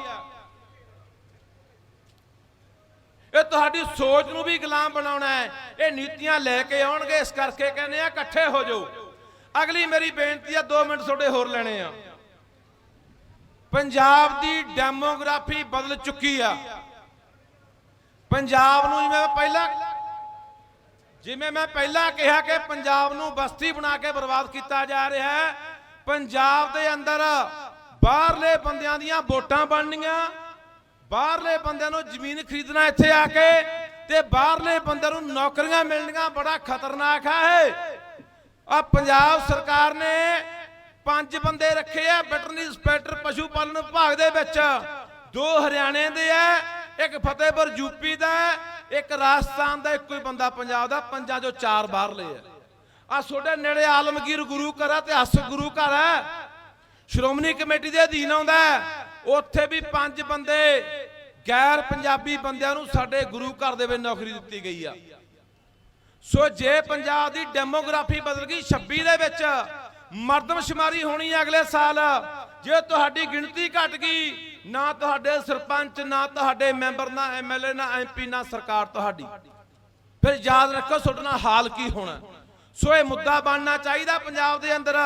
ਇਹ ਤੁਹਾਡੀ ਸੋਚ ਨੂੰ ਵੀ ਗੁਲਾਮ ਬਣਾਉਣਾ ਹੈ। ਇਹ ਨੀਤੀਆਂ ਲੈ ਕੇ ਆਉਣਗੇ, ਇਸ ਕਰਕੇ ਕਹਿੰਦੇ ਆ, ਇਕੱਠੇ ਹੋ ਜਾਓ। ਅਗਲੀ ਮੇਰੀ ਬੇਨਤੀ ਆ 2 ਮਿੰਟ ਤੁਹਾਡੇ ਹੋਰ ਲੈਣੇ ਆ। ਪੰਜਾਬ ਦੀ ਡੈਮੋਗ੍ਰਾਫੀ ਬਦਲ ਚੁੱਕੀ ਆ। ਪੰਜਾਬ ਨੂੰ ਜਿਵੇਂ ਪਹਿਲਾਂ ਜਿਵੇਂ ਮੈਂ ਪਹਿਲਾਂ ਕਿਹਾ ਕਿ ਪੰਜਾਬ ਨੂੰ ਬਸਤੀ ਬਣਾ ਕੇ ਬਰਬਾਦ ਕੀਤਾ ਜਾ ਰਿਹਾ ਹੈ, ਪੰਜਾਬ ਦੇ ਅੰਦਰ ਬਾਹਰਲੇ ਬੰਦਿਆਂ ਦੀਆਂ ਵੋਟਾਂ ਬਣਨੀਆਂ ਬਾਹਰਲੇ ਬੰਦਿਆਂ ਨੂੰ ਜ਼ਮੀਨ ਖਰੀਦਣਾ ਇੱਥੇ ਆ ਕੇ ਤੇ ਬਾਹਰਲੇ ਬੰਦਿਆਂ ਨੂੰ ਨੌਕਰੀਆਂ ਮਿਲਣੀਆਂ ਬੜਾ ਖਤਰਨਾਕ ਹੈ ਆ ਪੰਜਾਬ ਸਰਕਾਰ ਨੇ ਪੰਜ ਬੰਦੇ ਰੱਖੇ ਆ, ਵੈਟਰਨਰੀ ਇੰਸਪੈਕਟਰ ਪਸ਼ੂ ਪਾਲਣ ਵਿਭਾਗ ਦੇ ਵਿੱਚ। ਦੋ ਹਰਿਆਣੇ ਦੇ ਆ, ਇੱਕ ਫਤਿਹਪੁਰ ਯੂਪੀ ਦਾ, ਇੱਕ ਰਾਜਸਥਾਨ ਦਾ, ਇੱਕੋ ਹੀ ਬੰਦਾ ਪੰਜਾਬ ਦਾ, ਪੰਜਾਂ ਚੋਂ ਚਾਰ ਬਾਹਰਲੇ ਆ। ਆ ਤੁਹਾਡੇ ਨੇੜੇ ਆਲਮਗੀਰ ਗੁਰੂ ਘਰ ਆ ਤੇ ਹਸ ਗੁਰੂ ਘਰ ਹੈ ਸ਼੍ਰੋਮਣੀ ਕਮੇਟੀ ਦੇ ਅਧੀਨ ਆਉਂਦਾ ਹੈ। ਉੱਥੇ ਵੀ ਪੰਜ ਬੰਦੇ ਗੈਰ ਪੰਜਾਬੀ ਬੰਦਿਆਂ ਨੂੰ ਸਾਡੇ ਗੁਰੂ ਘਰ ਦੇ ਵਿੱਚ ਨੌਕਰੀ ਦਿੱਤੀ ਗਈ ਆ। ਸੋ ਜੇ ਪੰਜਾਬ ਦੀ ਡੈਮੋਗ੍ਰਾਫੀ ਬਦਲ ਗਈ 26 ਦੇ ਵਿੱਚ ਮਰਦਮਸ਼ੁਮਾਰੀ ਹੋਣੀ ਅਗਲੇ ਸਾਲ। ਜੇ ਤੁਹਾਡੀ ਗਿਣਤੀ ਘਟ ਗਈ, ਨਾ ਤੁਹਾਡੇ ਸਰਪੰਚ, ਨਾ ਤੁਹਾਡੇ ਮੈਂਬਰ, ਨਾ ਐਮਐਲਏ ਨਾ ਐਮਪੀ ਨਾ ਸਰਕਾਰ ਤੁਹਾਡੀ। ਫਿਰ ਯਾਦ ਰੱਖੋ, ਤੁਹਾਡੇ ਨਾਲ ਹਾਲ ਕੀ ਹੋਣਾ। ਸੋ ਇਹ ਮੁੱਦਾ ਬਣਨਾ ਚਾਹੀਦਾ ਪੰਜਾਬ ਦੇ ਅੰਦਰ।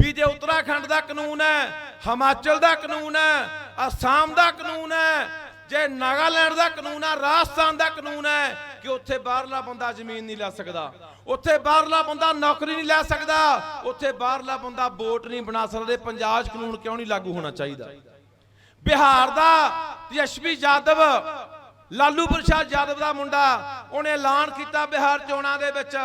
ਵੀ ਜੇ ਉੱਤਰਾਖੰਡ ਦਾ ਕਾਨੂੰਨ ਹੈ, ਹਿਮਾਚਲ ਦਾ ਕਾਨੂੰਨ ਹੈ, ਅਸਾਮ ਦਾ ਕਾਨੂੰਨ ਹੈ, ਜੇ ਨਾਗਾਲੈਂਡ ਦਾ ਕਾਨੂੰਨ ਹੈ, ਰਾਜਸਥਾਨ ਦਾ ਕਾਨੂੰਨ ਹੈ ਕਿ ਉੱਥੇ ਬਾਹਰਲਾ ਬੰਦਾ ਜ਼ਮੀਨ ਨਹੀਂ ਲੈ ਸਕਦਾ, ਉੱਥੇ ਬਾਹਰਲਾ ਬੰਦਾ ਨੌਕਰੀ ਨਹੀਂ ਲੈ ਸਕਦਾ, ਉੱਥੇ ਬਾਹਰਲਾ ਬੰਦਾ ਵੋਟ ਨਹੀਂ ਬਣਾ ਸਕਦਾ, ਪੰਜਾਬ ਕਾਨੂੰਨ ਕਿਉਂ ਨਹੀਂ ਲਾਗੂ ਹੋਣਾ ਚਾਹੀਦਾ? ਬਿਹਾਰ ਦਾ ਯਸ਼ਵੀ ਯਾਦਵ ਲਾਲੂ ਪ੍ਰਸ਼ਾਦ ਯਾਦਵ ਦਾ ਮੁੰਡਾ, ਉਹਨੇ ਐਲਾਨ ਕੀਤਾ ਬਿਹਾਰ ਚੋਣਾਂ ਦੇ ਵਿੱਚ।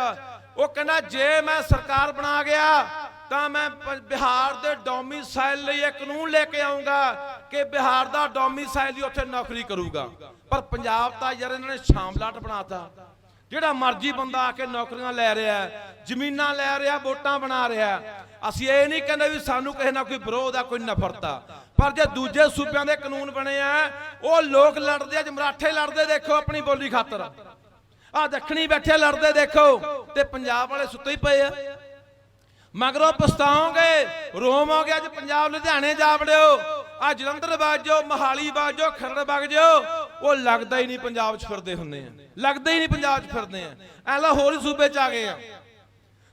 ਉਹ ਕਹਿੰਦਾ, ਜੇ ਮੈਂ ਸਰਕਾਰ ਬਣਾ ਗਿਆ ਤਾਂ ਮੈਂ ਬਿਹਾਰ ਦੇ ਡੋਮਿਸਾਈਲ ਲਈ ਇਹ ਕਾਨੂੰਨ ਲੈ ਕੇ ਆਉਂਗਾ ਕਿ ਬਿਹਾਰ ਦਾ ਡੋਮਿਸਾਈਲ ਹੀ ਉੱਥੇ ਨੌਕਰੀ ਕਰੂਗਾ। ਪਰ ਪੰਜਾਬ ਤਾਂ ਯਾਰ ਇਹਨਾਂ ਨੇ ਸ਼ਾਮਲਾਟ ਬਣਾਤਾ। ਜਿਹੜਾ ਮਰਜ਼ੀ ਬੰਦਾ ਆ ਕੇ ਨੌਕਰੀਆਂ ਲੈ ਰਿਹਾ ਜ਼ਮੀਨਾਂ ਲੈ ਰਿਹਾ, ਵੋਟਾਂ ਬਣਾ ਰਿਹਾ ਅਸੀਂ ਇਹ ਨਹੀਂ ਕਹਿੰਦੇ ਵੀ ਸਾਨੂੰ ਕਿਸੇ ਨਾਲ ਕੋਈ ਵਿਰੋਧ ਆ, ਕੋਈ ਨਫ਼ਰਤ ਆ। ਪਰ ਜੇ ਦੂਜੇ ਸੂਬਿਆਂ ਦੇ ਕਾਨੂੰਨ ਬਣੇ ਆ, ਉਹ ਲੋਕ ਲੜਦੇ ਆ, ਜੇ ਮਰਾਠੇ ਲੜਦੇ ਦੇਖੋ ਆਪਣੀ ਬੋਲੀ ਖਾਤਰ। ਆ ਦੱਖਣੀ ਬੈਠੇ ਲੜਦੇ ਦੇਖੋ, ਤੇ ਪੰਜਾਬ ਵਾਲੇ ਸੁੱਤੇ ਹੀ ਪਏ ਆ। ਮਗਰੋਂ ਪਛਤਾਓਗੇ ਰੋਵੋਗੇ ਅੱਜ ਪੰਜਾਬ, ਲੁਧਿਆਣੇ ਜਾ ਵੜਿਓ, ਆ ਜਲੰਧਰ ਬਾਜੋ ਮਹਾਲੀ ਬਾਜੋ ਖਰੜ ਵਗ ਜਾਓ, ਉਹ ਲੱਗਦਾ ਹੀ ਨਹੀਂ ਪੰਜਾਬ 'ਚ ਫਿਰਦੇ ਹੁੰਦੇ ਆ, ਲੱਗਦਾ ਹੀ ਨਹੀਂ ਪੰਜਾਬ 'ਚ ਫਿਰਦੇ ਆ, ਐ ਲਾ ਹੋਰ ਹੀ ਸੂਬੇ 'ਚ ਆ ਗਏ ਆ।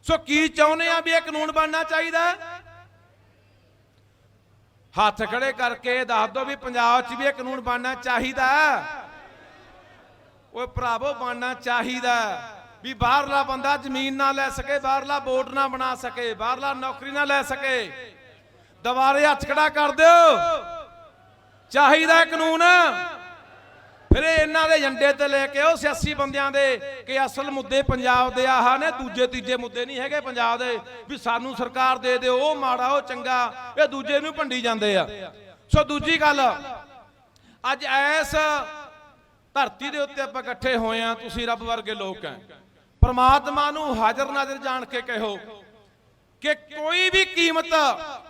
ਸੋ ਕੀ ਚਾਹੁੰਦੇ ਆ ਵੀ ਇਹ ਕਾਨੂੰਨ ਬਣਨਾ ਚਾਹੀਦਾ? ਹੱਥ ਖੜੇ ਕਰਕੇ ਦੱਸ ਦਿਓ ਵੀ ਪੰਜਾਬ 'ਚ ਵੀ ਇਹ ਕਾਨੂੰਨ ਬਣਨਾ ਚਾਹੀਦਾ। ਹੈ। ਓਏ ਭਰਾਵੋ, ਬਣਨਾ ਚਾਹੀਦਾ। ਵੀ ਬਾਹਰਲਾ ਬੰਦਾ ਜ਼ਮੀਨ ਨਾ ਲੈ ਸਕੇ, ਬਾਹਰਲਾ ਵੋਟ ਨਾ ਬਣਾ ਸਕੇ, ਬਾਹਰਲਾ ਨੌਕਰੀ ਨਾ ਲੈ ਸਕੇ। ਦੁਬਾਰੇ ਹੱਥ ਖੜਾ ਕਰ ਦਿਓ। ਚਾਹੀਦਾ ਕਾਨੂੰਨ। ਫਿਰ ਇਹਨਾਂ ਦੇ ਏਜੰਡੇ ਤੇ ਲੈ ਕੇ ਉਹ ਸਿਆਸੀ ਬੰਦਿਆਂ ਦੇ ਕਿ ਅਸਲ ਮੁੱਦੇ ਪੰਜਾਬ ਦੇ ਆਹ ਨੇ, ਦੂਜੇ ਤੀਜੇ ਮੁੱਦੇ ਨਹੀਂ ਹੈਗੇ ਪੰਜਾਬ ਦੇ। ਵੀ ਸਾਨੂੰ ਸਰਕਾਰ ਦੇ ਦਿਓ, ਉਹ ਮਾੜਾ, ਉਹ ਚੰਗਾ, ਇਹ ਦੂਜੇ ਨੂੰ ਭੰਡੀ ਜਾਂਦੇ ਆ। ਸੋ ਦੂਜੀ ਗੱਲ, ਅੱਜ ਐਸ ਧਰਤੀ ਦੇ ਉੱਤੇ ਆਪਾਂ ਇਕੱਠੇ ਹੋਏ ਆ ਤੁਸੀਂ ਰੱਬ ਵਰਗੇ ਲੋਕ ਹੈ। ਪ੍ਰਮਾਤਮਾ ਨੂੰ ਹਾਜ਼ਰ ਨਾਜ਼ਰ ਜਾਣ ਕੇ ਕਹੋ ਕਿ ਕੋਈ ਵੀ ਕੀਮਤ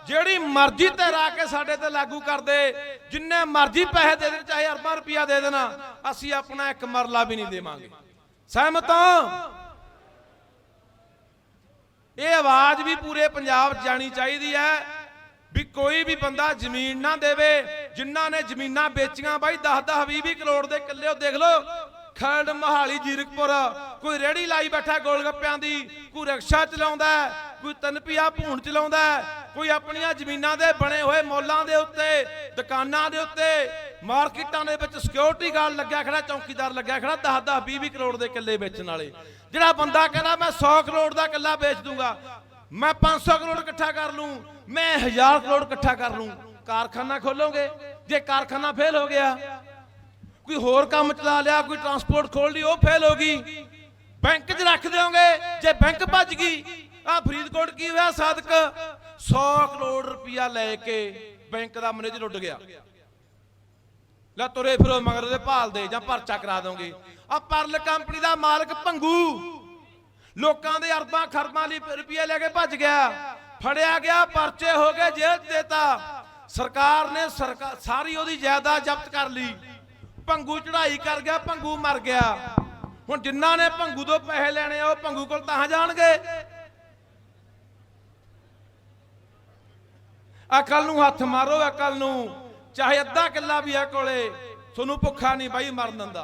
ਜਿਹੜੀ ਮਰਜ਼ੀ ਤੇ ਰਾ ਕੇ ਸਾਡੇ ਤੇ ਲਾਗੂ ਕਰ ਦੇ, ਜਿੰਨੇ ਮਰਜ਼ੀ ਪੈਸੇ ਦੇ ਦੇਣ ਚਾਹੇ ਅਰਬਾਂ ਰੁਪਇਆ ਦੇ ਦੇਣਾ, ਅਸੀਂ ਆਪਣਾ ਇੱਕ ਮਰਲਾ ਵੀ ਨਹੀਂ ਦੇਵਾਂਗੇ। ਸਹਿਮਤ ਇਹ ਆਵਾਜ਼ ਵੀ ਪੂਰੇ ਪੰਜਾਬ 'ਚ ਜਾਣੀ ਚਾਹੀਦੀ ਹੈ ਵੀ ਕੋਈ ਵੀ ਬੰਦਾ ਜ਼ਮੀਨ ਨਾ ਦੇਵੇ, ਜਿਨ੍ਹਾਂ ਨੇ ਜ਼ਮੀਨਾਂ ਵੇਚੀਆਂ ਬਾਈ 10 10 20 20 ਕਰੋੜ ਦੇ ਕਿੱਲੇ ਉਹ ਦੇਖ ਲਓ। ਖਰੜ ਮਹਾਲੀ ਜੀਰਕਪੁਰ। ਕੋਈ ਰੇੜੀ ਲਾਈ ਬੈਠਾ ਗੋਲਗੱਪਿਆਂ ਦੀ, ਕੋਈ ਰਿਕਸ਼ਾ ਚਲਾਉਂਦਾ ਕੋਈ ਤਨਪੀਆ ਭੂਣ ਚਲਾਉਂਦਾ ਕੋਈ ਆਪਣੀਆਂ ਜ਼ਮੀਨਾਂ ਦੇ ਬਣੇ ਹੋਏ ਮੌਲਾਂ ਦੇ ਉੱਤੇ, ਦੁਕਾਨਾਂ ਦੇ ਉੱਤੇ, ਮਾਰਕੀਟਾਂ ਦੇ ਵਿੱਚ ਸਿਕਿਉਰਿਟੀ ਗਾਰਡ ਲੱਗਿਆ ਖੜਾ, ਚੌਕੀਦਾਰ ਲੱਗਿਆ ਖੜਾ 10 10 20 20 ਕਰੋੜ ਦੇ ਕਿੱਲੇ ਵੇਚਣ ਵਾਲੇ। ਜਿਹੜਾ ਬੰਦਾ ਕਹਿੰਦਾ, ਮੈਂ 100 ਕਰੋੜ ਦਾ ਕਿੱਲਾ ਵੇਚ ਦੂੰਗਾ, ਮੈਂ 500 ਕਰੋੜ ਇਕੱਠਾ ਕਰ ਲੂੰ, ਮੈਂ 1000 ਕਰੋੜ ਇਕੱਠਾ ਕਰ ਲੂੰ। ਕਾਰਖਾਨਾ ਖੋਲੋਗੇ, ਜੇ ਕਾਰਖਾਨਾ ਫੇਲ ਹੋ ਗਿਆ ਕੋਈ ਹੋਰ ਕੰਮ ਚਲਾ ਲਿਆ, ਕੋਈ ਟਰਾਂਸਪੋਰਟ ਖੋਲ ਲਈ, ਉਹ ਫੇਲ ਹੋ ਗਈ। ਬੈਂਕ 'ਚ ਰੱਖ ਦਿਓਗੇ, ਜੇ ਬੈਂਕ ਭੱਜ ਗਈ ਆ ਫਰੀਦਕੋਟ ਕੀ ਹੋਇਆ ਸਾਦਕ? 100 ਕਰੋੜ ਰੁਪਇਆ ਲੈ ਕੇ ਬੈਂਕ ਦਾ ਮੈਨੇਜਰ ਉੱਡ ਗਿਆ। ਲੈ ਤੁਰੇ ਫਿਰੋ ਮਗਰ ਉਹਦੇ ਭਾਲ ਦੇ, ਜਾਂ ਪਰਚਾ ਕਰਾ ਦੋਗੇ। ਆ ਪਰਲ ਕੰਪਨੀ ਦਾ ਮਾਲਕ ਭੰਗੂ। ਲੋਕਾਂ ਦੇ ਅਰਬਾਂ ਖਰਬਾਂ ਲਈ ਰੁਪਏ ਲੈ ਕੇ ਭੱਜ ਗਿਆ। ਫੜਿਆ ਗਿਆ, ਪਰਚੇ ਹੋ ਗਏ ਜੇਲ੍ਹ ਦੇਤਾ। ਸਰਕਾਰ ਨੇ ਸਰਕਾ- ਸਾਰੀ ਉਹਦੀ ਜਾਇਦਾਦ ਜ਼ਬਤ ਕਰ ਲਈ। ਭੰਗੂ ਚੜਾਈ ਕਰ ਗਿਆ, ਭੰਗੂ ਮਰ ਗਿਆ। ਹੁਣ ਜਿਨ੍ਹਾਂ ਨੇ ਭੰਗੂ ਤੋਂ ਪੈਸੇ ਲੈਣੇ ਆ, ਉਹ ਭੰਗੂ ਕੋਲ ਤਾਂ ਜਾਣਗੇ। ਅਕਲ ਨੂੰ ਹੱਥ ਮਾਰੋ ਅਕਲ ਨੂੰ। ਚਾਹੇ ਅੱਧਾ ਕਿੱਲਾ ਵੀ ਹੈ ਕੋਲੇ, ਤੁਹਾਨੂੰ ਭੁੱਖਾ ਨਹੀਂ ਬਾਈ ਮਰਨ ਦਿੰਦਾ।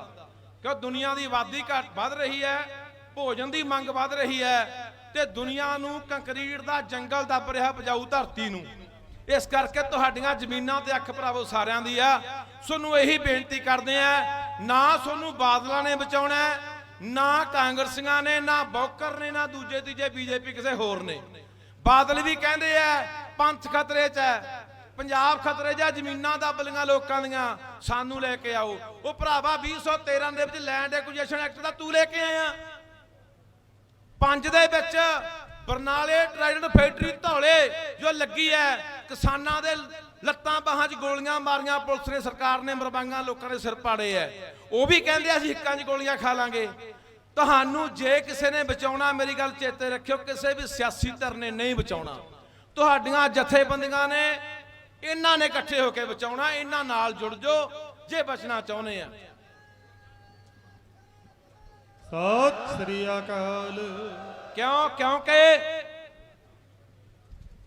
ਕਿਉਂ? ਦੁਨੀਆ ਦੀ ਆਬਾਦੀ ਘਟ ਵੱਧ ਰਹੀ ਹੈ, ਭੋਜਨ ਦੀ ਮੰਗ ਵੱਧ ਰਹੀ ਹੈ, ਤੇ ਦੁਨੀਆ ਨੂੰ ਕੰਕਰੀਟ ਦਾ ਜੰਗਲ ਦੱਬ ਰਿਹਾ ਪਜਾਊ ਧਰਤੀ ਨੂੰ। ਇਸ ਕਰਕੇ ਤੁਹਾਡੀਆਂ ਜ਼ਮੀਨਾਂ ਤੇ ਅੱਖ ਭਰਾਵੋ ਸਾਰਿਆਂ ਦੀ ਆ। ਤੁਹਾਨੂੰ ਇਹੀ ਬੇਨਤੀ ਕਰਦੇ ਆ, ਨਾ ਤੁਹਾਨੂੰ ਬਾਦਲਾਂ ਨੇ ਬਚਾਉਣਾ ਨਾ ਕਾਂਗਰਸੀਆਂ ਨੇ, ਨਾ ਬੌਕਰ ਨੇ, ਨਾ ਦੂਜੇ ਤੀਜੇ ਬੀਜੇਪੀ ਕਿਸੇ ਹੋਰ ਨੇ। ਬਾਦਲ ਵੀ ਕਹਿੰਦੇ ਆ, ਪੰਥ ਖਤਰੇ 'ਚ ਹੈ, ਪੰਜਾਬ ਖਤਰੇ 'ਚ ਹੈ ਜ਼ਮੀਨਾਂ ਦੱਬਲੀਆਂ ਲੋਕਾਂ ਦੀਆਂ, ਸਾਨੂੰ ਲੈ ਕੇ ਆਓ। ਉਹ ਭਰਾਵਾ 2013 ਦੇ ਵਿੱਚ ਲੈਂਡ ਐਕੁਜੀਸ਼ਨ ਐਕਟ ਦਾ ਤੂੰ ਲੈ ਕੇ ਆਇਆ। ਪੰਜ ਦੇ ਵਿੱਚ ਬਰਨਾਲੇ ਟ੍ਰਾਈਡੈਂਟ ਫੈਕਟਰੀ ਧੌਲੇ, ਜੋ ਲੱਗੀ ਹੈ, ਕਿਸਾਨਾਂ ਦੇ ਲੱਤਾਂ ਬਾਹਾਂ 'ਚ ਗੋਲੀਆਂ ਮਾਰੀਆਂ, ਪੁਲਿਸ ਨੇ, ਸਰਕਾਰ ਨੇ, ਮਰਵਾਈਆਂ, ਲੋਕਾਂ ਦੇ ਸਿਰ ਪਾੜੇ ਐ ਉਹ ਵੀ ਕਹਿੰਦੇ ਅਸੀਂ ਹਿੱਕਾਂ 'ਚ ਗੋਲੀਆਂ ਖਾ ਲਾਂਗੇ। ਤੁਹਾਨੂੰ ਜੇ ਕਿਸੇ ਨੇ ਬਚਾਉਣਾ, ਮੇਰੀ ਗੱਲ ਚੇਤੇ ਰੱਖਿਓ, ਕਿਸੇ ਵੀ ਸਿਆਸੀ ਧਿਰ ਨੇ ਨਹੀਂ ਬਚਾਉਣਾ। ਤੁਹਾਡੀਆਂ ਜਥੇਬੰਦੀਆਂ ਨੇ, ਇਹਨਾਂ ਨੇ ਇਕੱਠੇ ਹੋ ਕੇ ਬਚਾਉਣਾ, ਇਹਨਾਂ ਨਾਲ ਜੁੜ ਜਾਓ ਜੇ ਬਚਣਾ ਚਾਹੁੰਦੇ ਆ। ਸਤਿ ਸ੍ਰੀ ਅਕਾਲ। ਕਿਉਂ? ਕਿਉਂਕਿ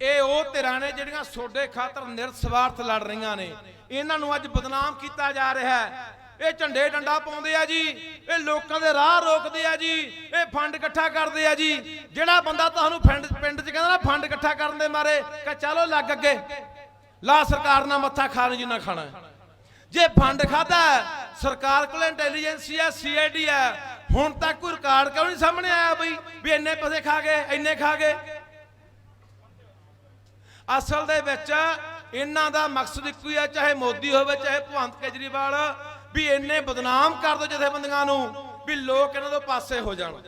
ਇਹ ਉਹ ਧਿਰਾਂ ਨੇ ਜਿਹੜੀਆਂ ਸੋਡੇ ਖਾਤਰ ਨਿਰਸਵਾਰਥ ਲੜ ਰਹੀਆਂ ਨੇ। ਇਹਨਾਂ ਨੂੰ ਅੱਜ ਬਦਨਾਮ ਕੀਤਾ ਜਾ ਰਿਹਾ ਹੈ। ਇਹ ਝੰਡੇ ਡੰਡਾ ਪਾਉਂਦੇ ਆ ਜੀ, ਇਹ ਲੋਕਾਂ ਦੇ ਰਾਹ ਰੋਕਦੇ ਆ ਜੀ, ਇਹ ਫੰਡ ਇਕੱਠਾ ਕਰਦੇ ਆ ਜੀ। ਜਿਹੜਾ ਬੰਦਾ ਤੁਹਾਨੂੰ ਪਿੰਡ ਪਿੰਡ 'ਚ ਕਹਿੰਦਾ ਨਾ, ਫੰਡ ਇਕੱਠਾ ਕਰਨ ਦੇ ਮਾਰੇ, ਕਹ ਚਲੋ ਲੱਗ ਅੱਗੇ। ਲਾ ਸਰਕਾਰ ਨਾਲ ਮੱਥਾ ਖਾਣ ਨਾ ਖਾਣਾ ਜੇ ਫੰਡ ਖਾਦਾ ਸਰਕਾਰ ਕੋਲ ਇੰਟੈਲੀਜੈਂਸੀ ਹੈ ਸੀਆਈਡੀ ਹੈ। ਹੁਣ ਤੱਕ ਕੋਈ ਰਿਕਾਰਡ ਕਿਉਂ ਨਹੀਂ ਸਾਹਮਣੇ ਆਇਆ ਬਈ, ਵੀ ਇੰਨੇ ਪੈਸੇ ਖਾ ਗਏ, ਇੰਨੇ ਖਾ ਗਏ? ਅਸਲ ਦੇ ਵਿੱਚ ਇਹਨਾਂ ਦਾ ਮਕਸਦ ਇੱਕੋ ਹੀ ਹੈ, ਚਾਹੇ ਮੋਦੀ ਹੋਵੇ, ਚਾਹੇ ਭਗਵੰਤ ਕੇਜਰੀਵਾਲ, ਵੀ ਇੰਨੇ ਬਦਨਾਮ ਕਰ ਦੋ ਜਥੇਬੰਦੀਆਂ ਨੂੰ, ਵੀ ਲੋਕ ਇਹਨਾਂ ਤੋਂ ਪਾਸੇ ਹੋ ਜਾਣ।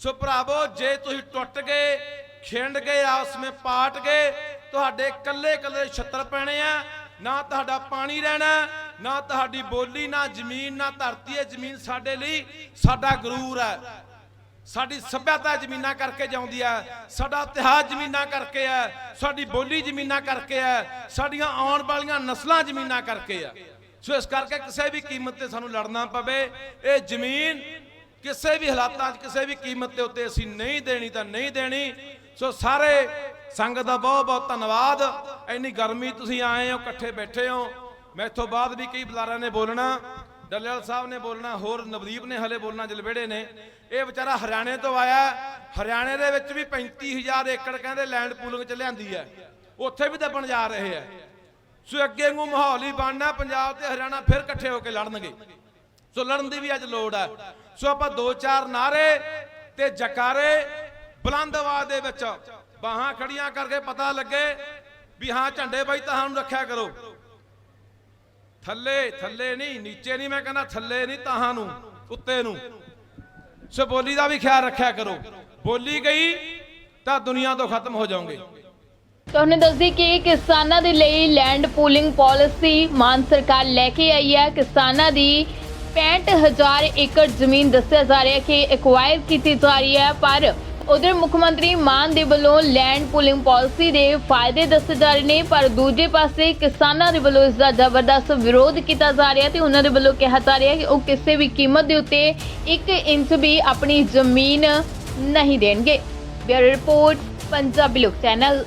ਸੋ ਭਰਾਵੋ, ਜੇ ਤੁਸੀਂ ਟੁੱਟ ਗਏ, ਖਿੰਡ ਗਏ, ਆਪਸ ਵਿੱਚ ਪਾਟ ਗਏ, ਤੁਹਾਡੇ ਕੱਲੇ ਕੱਲੇ ਛੱਤਰ ਪੈਣੇ ਆ, ਨਾ ਤੁਹਾਡਾ ਪਾਣੀ ਰਹਿਣਾ ਨਾ ਤੁਹਾਡੀ ਬੋਲੀ, ਨਾ ਜ਼ਮੀਨ, ਨਾ ਧਰਤੀ ਹੈ ਜ਼ਮੀਨ ਸਾਡੇ ਲਈ ਸਾਡਾ ਗਰੂਰ ਹੈ। ਸਾਡੀ ਸੱਭਿਅਤਾ ਜ਼ਮੀਨਾਂ ਕਰਕੇ ਜਾਉਂਦੀ ਹੈ, ਸਾਡਾ ਇਤਿਹਾਸ ਜ਼ਮੀਨਾਂ ਕਰਕੇ ਹੈ, ਸਾਡੀ ਬੋਲੀ ਜ਼ਮੀਨਾਂ ਕਰਕੇ ਹੈ, ਸਾਡੀਆਂ ਆਉਣ ਵਾਲੀਆਂ ਨਸਲਾਂ ਜ਼ਮੀਨਾਂ ਕਰਕੇ ਹੈ। ਸੋ ਇਸ ਕਰਕੇ ਕਿਸੇ ਵੀ ਕੀਮਤ ਤੇ ਸਾਨੂੰ ਲੜਨਾ ਪਵੇ, ਇਹ ਜ਼ਮੀਨ ਕਿਸੇ ਵੀ ਹਾਲਾਤਾਂ 'ਚ ਕਿਸੇ ਵੀ ਕੀਮਤ ਦੇ ਉੱਤੇ ਅਸੀਂ ਨਹੀਂ ਦੇਣੀ ਤਾਂ ਨਹੀਂ ਦੇਣੀ। ਸੋ ਸਾਰੇ ਸੰਗਤ ਦਾ ਬਹੁਤ ਬਹੁਤ ਧੰਨਵਾਦ। ਇੰਨੀ ਗਰਮੀ ਤੁਸੀਂ ਆਏ ਹੋ, ਇਕੱਠੇ ਬੈਠੇ ਹੋ। ਮੈਥੋਂ ਬਾਅਦ ਵੀ ਕਈ ਬੁਲਾਰਿਆਂ ਨੇ ਬੋਲਣਾ ਡੱਲੇਵਾਲ ਸਾਹਿਬ ਨੇ ਬੋਲਣਾ, ਹੋਰ ਨਵਦੀਪ ਨੇ ਹਲੇ ਬੋਲਣਾ, ਜਲਵੇੜੇ ਨੇ। ਇਹ ਵਿਚਾਰਾ ਹਰਿਆਣੇ ਤੋਂ ਆਇਆ, ਹਰਿਆਣੇ ਦੇ ਵਿੱਚ ਵੀ 35000 ਏਕੜ ਕਹਿੰਦੇ ਲੈਂਡ ਪੂਲਿੰਗ ਚ ਲਿਆਂਦੀ ਹੈ। ਉੱਥੇ ਵੀ ਦੱਬਣ ਜਾ ਰਹੇ ਹੈ। ਸੋ ਅੱਗੇ ਨੂੰ ਮਾਹੌਲ ਹੀ ਬਣਨਾ, ਪੰਜਾਬ ਤੇ ਹਰਿਆਣਾ ਫਿਰ ਇਕੱਠੇ ਹੋ ਕੇ ਲੜਨਗੇ। ਸੋ ਲੜਨ ਦੀ ਵੀ ਅੱਜ ਲੋੜ ਹੈ। ਸੋ ਆਪਾਂ ਦੋ ਚਾਰ ਨਾਰੇ ਤੇ ਜਕਾਰੇ ਬੁਲੰਦ ਆਵਾਜ਼ ਦੇ ਵਿੱਚ ਬਾਹਾਂ ਖੜੀਆਂ ਕਰਕੇ ਪਤਾ ਲੱਗੇ ਵੀ ਹਾਂ ਝੰਡੇ ਬਾਈ ਤਾਂ ਸਾਨੂੰ ਰੱਖਿਆ ਕਰੋ। ਥੱਲੇ ਥੱਲੇ ਨਹੀਂ, ਨੀਚੇ ਨਹੀਂ। ਮੈਂ ਕਹਿੰਦਾ ਥੱਲੇ ਨਹੀਂ, ਤਾਹਾਂ ਨੂੰ, ਉੱਤੇ ਨੂੰ। ਸੋ ਬੋਲੀ ਦਾ ਵੀ ਖਿਆਲ ਰੱਖਿਆ ਕਰੋ। ਬੋਲੀ ਗਈ ਤਾਂ ਦੁਨੀਆ ਤੋਂ ਖਤਮ ਹੋ ਜਾਓਗੇ। ਤੁਹਾਨੂੰ ਦੱਸਦੀ ਕਿ ਕਿਸਾਨਾਂ ਦੇ ਲਈ ਲੈਂਡ ਪੂਲਿੰਗ ਪਾਲਿਸੀ ਮਾਨ ਸਰਕਾਰ ਲੈ ਕੇ ਆਈ ਹੈ। ਕਿਸਾਨਾਂ ਦੀ 65000 ਏਕੜ ਜ਼ਮੀਨ ਦੱਸਿਆ ਜਾ ਰਿਹਾ ਕਿ ਐਕਵਾਇਰ ਕੀਤੀ ਜਾ ਰਹੀ ਹੈ, ਪਰ ਉਧਰ ਮੁੱਖ ਮੰਤਰੀ ਮਾਨ ਦੇ ਵੱਲੋਂ ਲੈਂਡ ਪੂਲਿੰਗ ਪਾਲਿਸੀ ਦੇ ਫਾਇਦੇ ਦੱਸੇ ਜਾ ਰਹੇ ਨੇ, ਪਰ ਦੂਜੇ ਪਾਸੇ ਕਿਸਾਨਾਂ ਦੇ ਵੱਲੋਂ ਇਸ ਦਾ ਜ਼ਬਰਦਸਤ ਵਿਰੋਧ ਕੀਤਾ ਜਾ ਰਿਹਾ ਤੇ ਉਹਨਾਂ ਦੇ ਵੱਲੋਂ ਕਿਹਾ ਜਾ ਰਿਹਾ ਕਿ ਉਹ ਕਿਸੇ ਵੀ ਕੀਮਤ ਦੇ ਉੱਤੇ 1 ਇੰਚ ਵੀ ਆਪਣੀ ਜ਼ਮੀਨ ਨਹੀਂ ਦੇਣਗੇ। ਬਿਊਰੋ ਰਿਪੋਰਟ, ਪੰਜਾਬੀ ਲੋਕ ਚੈਨਲ।